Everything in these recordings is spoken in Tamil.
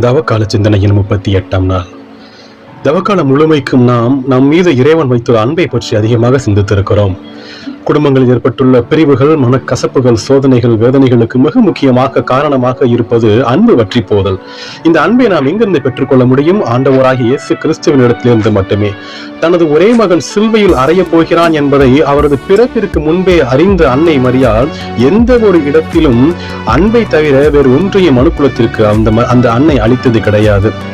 தவக்கால சிந்தனையின் முப்பத்தி எட்டாம் நாள். தவக்காலம் முழுமைக்கும் நாம் நம் மீது இறைவன் வைத்துள்ள அன்பை பற்றி அதிகமாக சிந்தித்திருக்கிறோம். குடும்பங்களில் ஏற்பட்டுள்ள பிரிவுகள் மனக்கசப்புகள் சோதனைகள் வேதனைகளுக்கு மிக முக்கியமாக காரணமாக இருப்பது அன்பு வற்றி போதல். இந்த அன்பை நாம் எங்கிருந்து பெற்றுக்கொள்ள முடியும்? ஆண்டவராகிய இயேசு கிறிஸ்துவனிடத்திலிருந்து மட்டுமே. தனது ஒரே மகன் சில்வையில் அறையப் போகிறான் என்பதை அவரது பிறப்பிற்கு முன்பே அறிந்த அன்னை மரியால் எந்த ஒரு இடத்திலும் அன்பை தவிர வேறு ஒன்றையும் மனுக்குலத்திற்கு அந்த ம- அந்த அன்னை அளித்தது கிடையாது.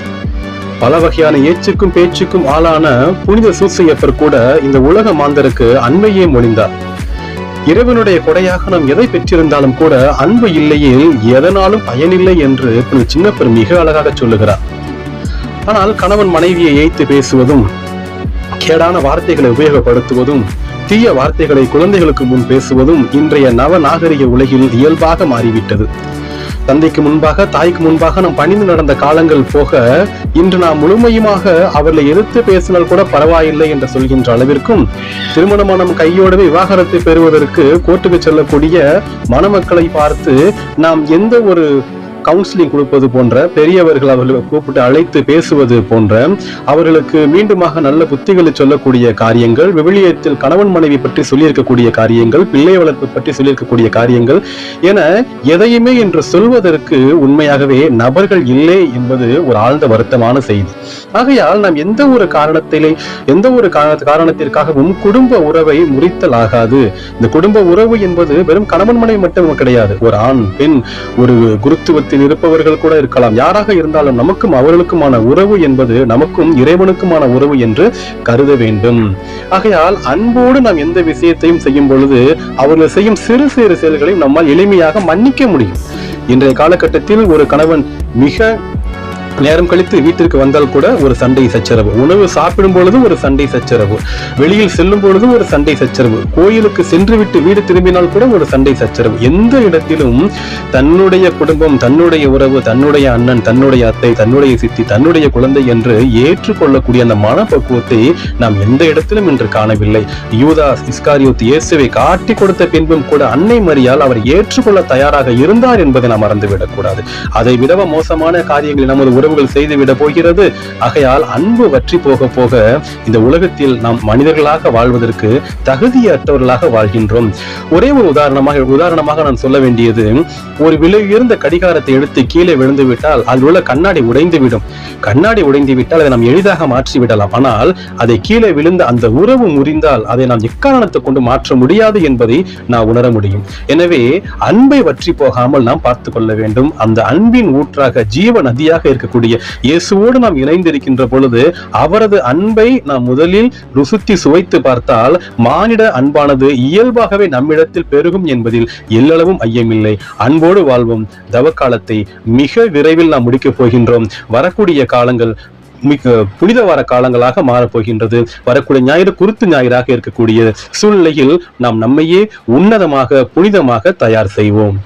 பல வகையான ஏச்சுக்கும் பேச்சுக்கும் ஆளான புனித சூசையப்பர் கூட இந்த உலக மாந்தருக்கு அன்பையே மொழிந்தார். இறைவனுடைய கொடையாக நாம் எதை பெற்றிருந்தாலும் கூட அன்பு இல்லையே எதனாலும் பயனில்லை என்று புனித சின்னப்பர் மிக அழகாக சொல்லுகிறார். ஆனால் கணவன் மனைவியை ஏய்த்து பேசுவதும் கேடான வார்த்தைகளை உபயோகப்படுத்துவதும் தீய வார்த்தைகளை குழந்தைகளுக்கு முன் பேசுவதும் இன்றைய நவ நாகரிக உலகில் இயல்பாக மாறிவிட்டது. தந்தைக்கு முன்பாக தாய்க்கு முன்பாக நாம் பணிந்து நடந்த காலங்கள் போக இன்று நாம் முழுமையுமாக அவர்களை எதிர்த்து பேசினால் கூட பரவாயில்லை என்று சொல்கின்ற அளவிற்கும் திருமணமான கையோடவே விவாகரத்தை பெறுவதற்கு கோர்ட்டுக்கு செல்லக்கூடிய மணமக்களை பார்த்து நாம் எந்த ஒரு கவுன்சிலிங் கொடுப்பது போன்ற பெரியவர்கள் அவர்களை கூப்பிட்டு அழைத்து பேசுவது போன்ற அவர்களுக்கு மீண்டுமாக நல்ல புத்திகளை சொல்லக்கூடிய காரியங்கள் விவிலியத்தில் கணவன் மனைவி பற்றி சொல்லியிருக்கக்கூடிய காரியங்கள் பிள்ளை வளர்ப்பு பற்றி சொல்லியிருக்கக்கூடிய காரியங்கள் என எதையுமே என்று சொல்வதற்கு உண்மையாகவே நபர்கள் இல்லை என்பது ஒரு ஆழ்ந்த வருத்தமான செய்தி. ஆகையால் நாம் எந்த ஒரு காரணத்திலே எந்த ஒரு காரண- காரணத்திற்காகவும் குடும்ப உறவை முறித்தல் ஆகாது இந்த குடும்ப உறவு என்பது வெறும் கணவன் மனைவி மட்டும் கிடையாது. ஒரு ஆண் பெண் ஒரு குருத்துவத்தில் இருப்பவர்கள் கூட இருக்கலாம். யாராக இருந்தாலும் நமக்கும் அவர்களுக்குமான உறவு என்பது நமக்கும் இறைவனுக்குமான உறவு என்று கருத வேண்டும். ஆகையால் அன்போடு நாம் எந்த விஷயத்தையும் செய்யும் பொழுது அவர்கள் செய்யும் சிறு சிறு செயல்களையும் நம்மால் எளிமையாக மன்னிக்க முடியும். இன்றைய காலகட்டத்தில் ஒரு கணவன் மிக நேரம் கழித்து வீட்டிற்கு வந்தால் கூட ஒரு சண்டை சச்சரவு. உணவு சாப்பிடும் பொழுது ஒரு சண்டை சச்சரவு. வெளியில் செல்லும் பொழுது ஒரு சண்டை சச்சரவு. கோயிலுக்கு சென்று விட்டு வீடு திரும்பினால் கூட ஒரு சண்டை சச்சரவு. எந்த இடத்திலும் தன்னுடைய குடும்பம் தன்னுடைய உறவு தன்னுடைய அண்ணன் தன்னுடைய அத்தை தன்னுடைய சித்தி தன்னுடைய குழந்தை என்று ஏற்றுக்கொள்ளக்கூடிய அந்த மனப்பக்குவத்தை நாம் எந்த இடத்திலும் இன்று காணவில்லை. யூதாஸ் இஸ்காரியோத் இயேசுவை காட்டி கொடுத்த பின்பும் கூட அன்னை மரியால் அவர் ஏற்றுக்கொள்ள தயாராக இருந்தார் என்பதை நாம் மறந்துவிடக்கூடாது. அதை விடவ மோசமான காரியங்களை நமது உறவுகள் செய்துவிட போகிறது. ஆகையால் அன்பு வற்றி போக போக இந்த உலகத்தில் நாம் மனிதர்களாக வாழ்வதற்கு தகுதியற்றவர்களாக வாழ்கின்றோம். ஒரே ஒரு உதாரணமாக உதாரணமாக நான் சொல்ல வேண்டியது ஒரு விலை உயர்ந்த கடிகாரத்தை எடுத்து கீழே விழுந்து விட்டால் அதில் உள்ள கண்ணாடி உடைந்து விடும் கண்ணாடி உடைந்து விட்டால் அதை நாம் எளிதாக மாற்றி விடலாம் ஆனால் அதை கீழே விழுந்த அந்த உறவு முறிந்தால் அதை நாம் எக்காரணத்தை கொண்டு மாற்ற முடியாது என்பதை நான் உணர முடியும். எனவே அன்பை வற்றி போகாமல் நாம் பார்த்து கொள்ள வேண்டும். அந்த அன்பின் ஊற்றாக ஜீவ நதியாக இருக்கக்கூடிய இயேசுவோடு நாம் இணைந்திருக்கின்ற பொழுது அவரது அன்பை நாம் முதலில் ருசித்து சுவைத்து பார்த்தால் மானிட அன்பானது இயல்பாகவே நம்மிடத்தில் பெருகும் என்பதில் எல்லளவும் ஐயமில்லை. அன்போடு வாழ்வோம். தவக்காலத்தை மிக விரைவில் நாம் முடிக்கப் போகின்றோம். வரக்கூடிய காலங்கள் மிக புனித வார காலங்களாக மாறப்போகின்றது வரக்கூடிய ஞாயிறு குருத்து ஞாயிறாக இருக்கக்கூடிய சூழ்நிலையில் நாம் நம்மையே உன்னதமாக புனிதமாக தயார் செய்வோம்.